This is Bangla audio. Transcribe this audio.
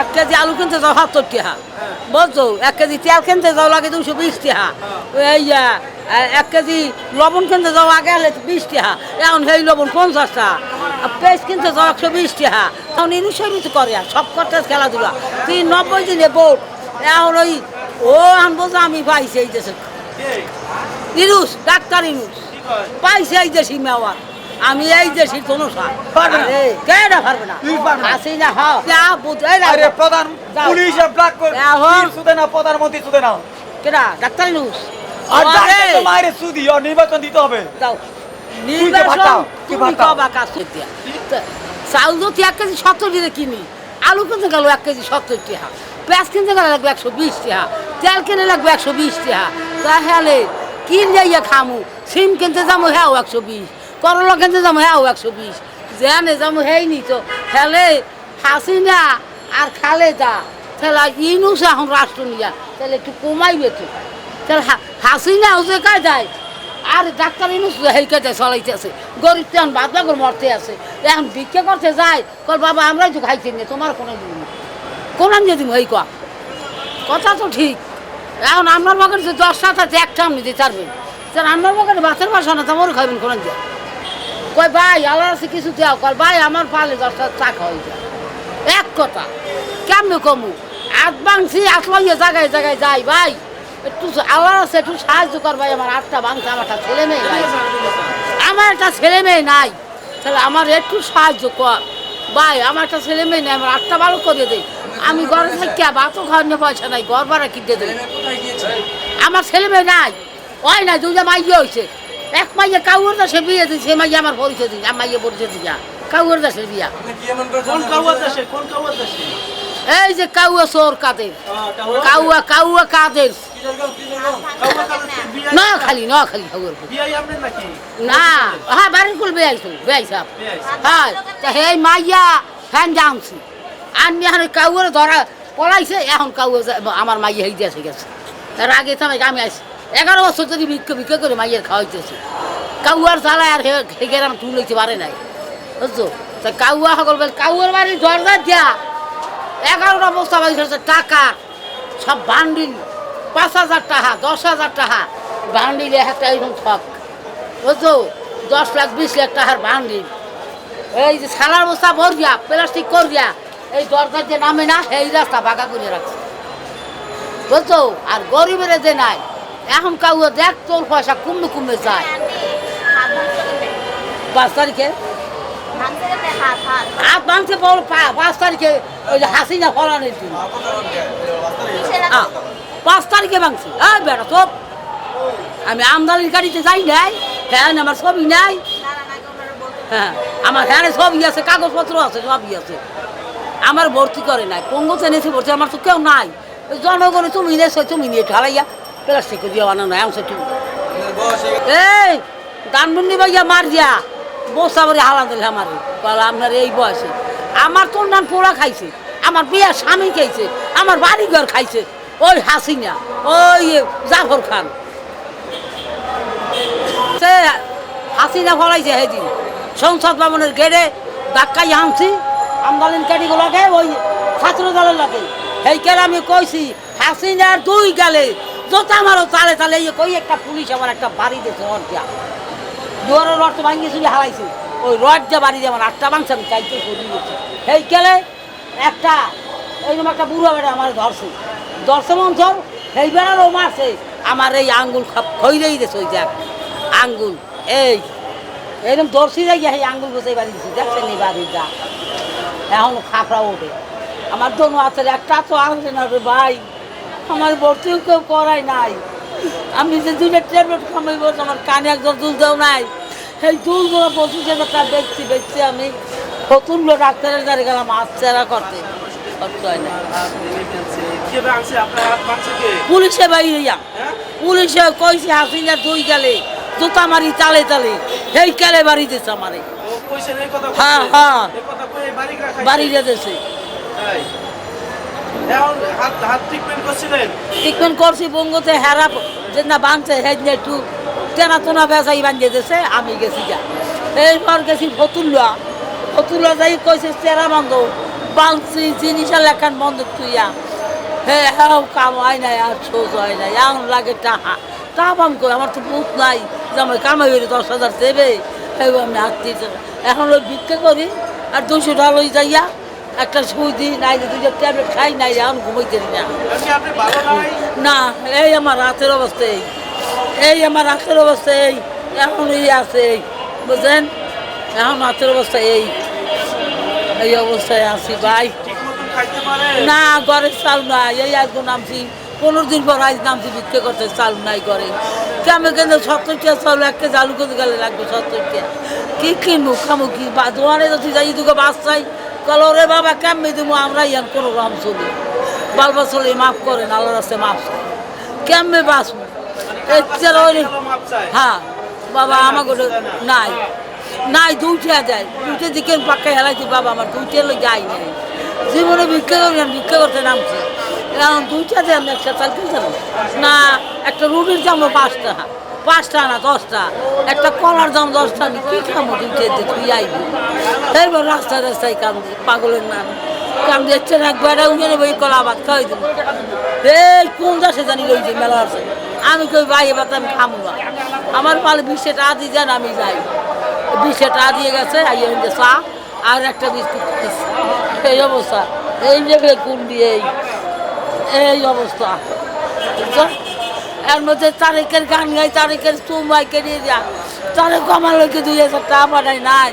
এক কেজি আলু কিনতে যাও সত্তর টাকা। বুঝছ? এক কেজি তেল কিনতে যাও লাগে দুশো বিশ টাকা। এই এক কেজি লবণ কিনতে যাও আগে হলে বিশ টাকা। এখন সেই লবণ পঞ্চাশ টাকা। পেস্ট কিনতে যাও একশো বিশ টাকা। এখন ইনুষের মতো করে আর সব করতে খেলাধুলা। তিন নব্বই দিনে বোট এখন ওই ও আনব যে আমি পাইছি এই দেশে। ইনুস ডাক্তার ইনুস পাইছে এই দেশি মেওয়া আমি এই দেশি কোনো কেডা পারবে না। তুই পারবে না। আসি না যা না প্রধান যাও। ব্ল্যাক করে সুদে না প্রধানমন্ত্রী সুদে না কেডা? ডাক্তার আর মায়ের সুদি নির্বাচন দিতে হবে। যাও। যে নির্বাচন কি তুমি ভাতাও? কবা কাজ করতে চাউল যদি এক কেজি সত্তর দিয়ে কিনি। আলু কিনতে গেল এক কেজি সত্তর টাকা পেঁয়াজ কিনতে গেলে লাগবে একশো বিশ টাকা তেল কিনে লাগবে একশো বিশ টাকা তাহলে কিন যাইয়া খামু সিম কিনতে যাব হ্যাঁ একশো বিশ। করলা কিনতে যাব? হ্যাঁ একশো বিশ। জেনে যাব হেই নি তো হেলে হাসিনা আর খালে যা তাহলে ইনুস এখন রাষ্ট্র নিয়া তাহলে একটু কমাইবে তো। তাহলে হা- হাসিনা যে কাজ যায় আর ডাক্তার ইনুস হেই কাজে চলাইতেছে গরিব তেমন বাদ বাগর মরতে আছে। এখন ভিক্ষা করতে যায় কল বাবা, আমরাই তো খাইছি না তোমার কোনো দিন কোন যদি হই ক কথা তো ঠিক। এখন আপনার বাগের যে দশটা তাতে একটা আপনি দিতে পারবেন। স্যার আপনার বাগের বাতের বাসা না তোমার খাইবেন কোন দিয়ে। কয় ভাই আল্লাহ আছে কিছু দেওয়া কল ভাই আমার পালে দশটা চা খাওয়াই যায়। এক কথা কেমনে কমু? আট বাংছি আট লইয়ে জায়গায় জায়গায় যাই ভাই। একটু আল্লাহ আছে একটু সাহায্য কর ভাই আমার আটটা বাংছে আমার একটা ছেলে মেয়ে নাই। আমার একটা ছেলে মেয়ে নাই। তাহলে আমার একটু সাহায্য কর। ভাই আমার একটা ছেলে মেয়ে নেই আমার আটটা ভালো করে দেয় আমি ঘরে থাকি ভাতও নিয়ে পয়সা নাই ঘর ভাড়া কিনতে দেবে। আমার ছেলে মেয়ে নাই। ওই না দুইটা মাইয়ে হয়েছে এক মাইয়া কাউর দাসে বিয়ে দিচ্ছে সে মাইয়ে আমার পরিচয় দিন আমার মাইয়ে পরিচয় দিয়া কাউর দাসের বিয়া। কোন কাউয়া দেশে? কোন কাউয়া দেশে? এই যে কাউয়া সোর কাদের? কাউয়া কাউয়া কাদের? কাউয়া কাদের? না খালি না খালি খবর বিয়ে না হ্যাঁ বাড়ির কুল বেয়াইছো বেয়াইছে। হ্যাঁ তা হে মাইয়া ফ্যান জানছি আমি এখন কাউর ধরা পলাইছে এখন কাউর আমার মাইয়া হয়ে গেছে গেছে। তার আগে তো আমি আমি আসি এগারো বছর যদি ভিক্ষে ভিক্ষে করে মাইয়ের খাওয়াইতেছে। কাউয়ার জ্বালায় আর হেগের আমি তুলেছি পারে নাই। বুঝছ? তা কাউয়া সকল কাউয়ার বাড়ি দরজা দিয়া এগারোটা বস্তা বাড়ি হচ্ছে টাকা, সব বান্ডিল, পাঁচ হাজার টাকা, দশ হাজার টাকা, বান্ডিল একটা এরকম ছক। বুঝছ? দশ লাখ, বিশ লাখ টাকার বান্ডিল। এই যে সালার বস্তা ভরিয়া প্লাস্টিক করিয়া এই দরজার যে নামে না এই রাস্তা বাঁকা করে রাখছে। বুঝছ? আর গরিবের যে নাই এখন কাউ দেখ তোর পয়সা কমে কমে যায়। পাঁচ তারিখে? হাত বল পাঁচ তারিখে ওই যে হাসিনা পাঁচ তারিখে ভাঙছে সব আমি আমদানির গাড়িতে যাই নাই হ্যাঁ আমার ছবি নাই। হ্যাঁ আমার হ্যাঁ ছবি আছে, কাগজপত্র আছে, সবই আছে। আমার ভর্তি করে নাই। পঙ্গতে এনেছি ভর্তি আমার তো কেউ নাই। জনগণে তুমি এনেছো তুমি নিয়ে ঢালাইয়া প্লাস্টিক দিয়ে বানানো এমন তুমি এই দানবন্দি ভাইয়া মার দিয়া বসা করে হালা দিলে আমার। বলে আপনার এই বয়সে। আমার তোর নাম পোড়া খাইছে আমার বিয়ার স্বামী খাইছে আমার বাড়ি ঘর খাইছে ওই হাসিনা ওই জাফর খান। সে হাসিনা ফলাইছে সেদিন সংসদ ভবনের গেড়ে ধাক্কাই আনছি আমদালিন কাটিগুলোকে ওই ছাত্র দলের লাগে। সেই আমি কইছি হাসিনার দুই গেলে যত আমারও তালে তালে, এই কই একটা পুলিশ আমার একটা বাড়ি দিয়েছে, রড দিয়া। দুয়ারের রড তো ভাঙিয়েছিল হারাইছে। ওই রড দিয়ে বাড়ি দিয়ে আমার আটটা মাংস আমি চাইতে করি সেই কেলে একটা, এইরকম একটা বুড়ো বেড়া আমার ধরছে। ধরছে মঞ্চর সেই বেড়ারও মারছে। আমার এই আঙ্গুল খইরেই দিয়েছে, ওই দেখ, আঙ্গুল। এই এরকম দর্শি যাই এই আঙ্গুল গোছাই বাড়ি দিছি। দেখছেন এই বাড়ির যা। এখন খাপড়া ওঠে। আমার দোনো আছে একটা তো আসবে না ভাই। আমার ভর্তিও কেউ করাই নাই। আমি যে দুটো ট্যাবলেট খামাই বলছি আমার কানে একজন দেও নাই। সেই দুলগুলো পঁচিশ হাজার টাকা বেচছি বেচছি আমি ফতুনগুলো ডাক্তারের গাড়ি গেলাম হাত করতে। পুলিশে বাইরে যা হ্যাঁ? পুলিশে কইছে হাসিনা দুই গেলে জুতা মারি তালে তালে সেই কেলে বাড়ি দিছে আমারে। হ্যাঁ, হ্যাঁ। বাড়ি দিয়েছে করছি হেরা বাঁধছে আমি গেছি যা এইবার গেছি ফতুল্লা। ফতুল্লা যাই কইছে, চেরা বন্ধ বাংসি জিনিসের লেখান বন্ধ তুইয়া হে হ্যাঁ কাম নাই, আর সোজ হয় নাই এখন লাগে টাহা। তা পাম আমার তো বুথ নাই যে আমার কামাই হইলে দশ হাজার দেবে। আমি এখন ওই ভিক্ষা করি, আর দুশো টাকা যাইয়া একটা সুই দিই নাই দুইটা ট্যাবলেট খাই নাই এখন ঘুমাইতে না। নাই? না এই আমার রাতের অবস্থা এই। এই আমার রাতের অবস্থা এই এখন এই আছে এই বুঝলেন এখন রাতের অবস্থা এই। এই অবস্থায় আছি ভাই। না ঘরে চাল নাই এই আজকে নামছি পনেরো দিন পর আজ নামছি বিক্রি করতে চাল নাই ঘরে। কেমন কেন সত্তর টাকা চাল এক কেজি আলু কেজি গেলে লাগবে সত্তর টাকা কি কিনবো খামো কি? বা দোয়ারে যদি যাই দুটো বাস চাই। কল রে বাবা, কেমনি দিব আমরা ইয়ান কোনো রকম চলি। বালবা চলি মাফ করেন আল্লাহ রাস্তায় মাফ কেমনে বাঁচবো? এর হ্যাঁ বাবা আমাকে নাই। নাই, দুইটা দেয় দুইটা দিকে পাক্কা হেলাইছি, বাবা, আমার দুইটা লোক যাই নাই। জীবনে ভিক্ষা করি না ভিক্ষা করতে নামছি। এখন দুইটা দেন একটা চাল না। একটা রুটির দাম পাঁচটা পাঁচটা না দশটা? একটা কলার দাম দশটা, আমি কী দুইটা দিয়ে তুই আইবি। এবার রাস্তায় রাস্তায় কান্দি, পাগলের নাম। কান্দি হচ্ছে না একবার উঠে নেব, এই কলা ভাত খাওয়াই দেবো। এই কোন দেশে জানি রয়েছে মেলা আছে? আমি কই, ভাই, এবার আমি খামো না। আমার পালে বিশে টাকা দিয়ে যান, আমি যাই। বিশে টাকা দিয়ে গেছে, আইয়ে হইতে চা আর একটা বিস্কুট এই অবস্থা। এই যে কোন দিয়ে এই। এই অবস্থা? এর মধ্যে তারিখের গান গাই, তারিখের চুমাই কেড়ে যা। তারিখ আমার লোকে দুই হাজার টাকা পাঠায় নাই।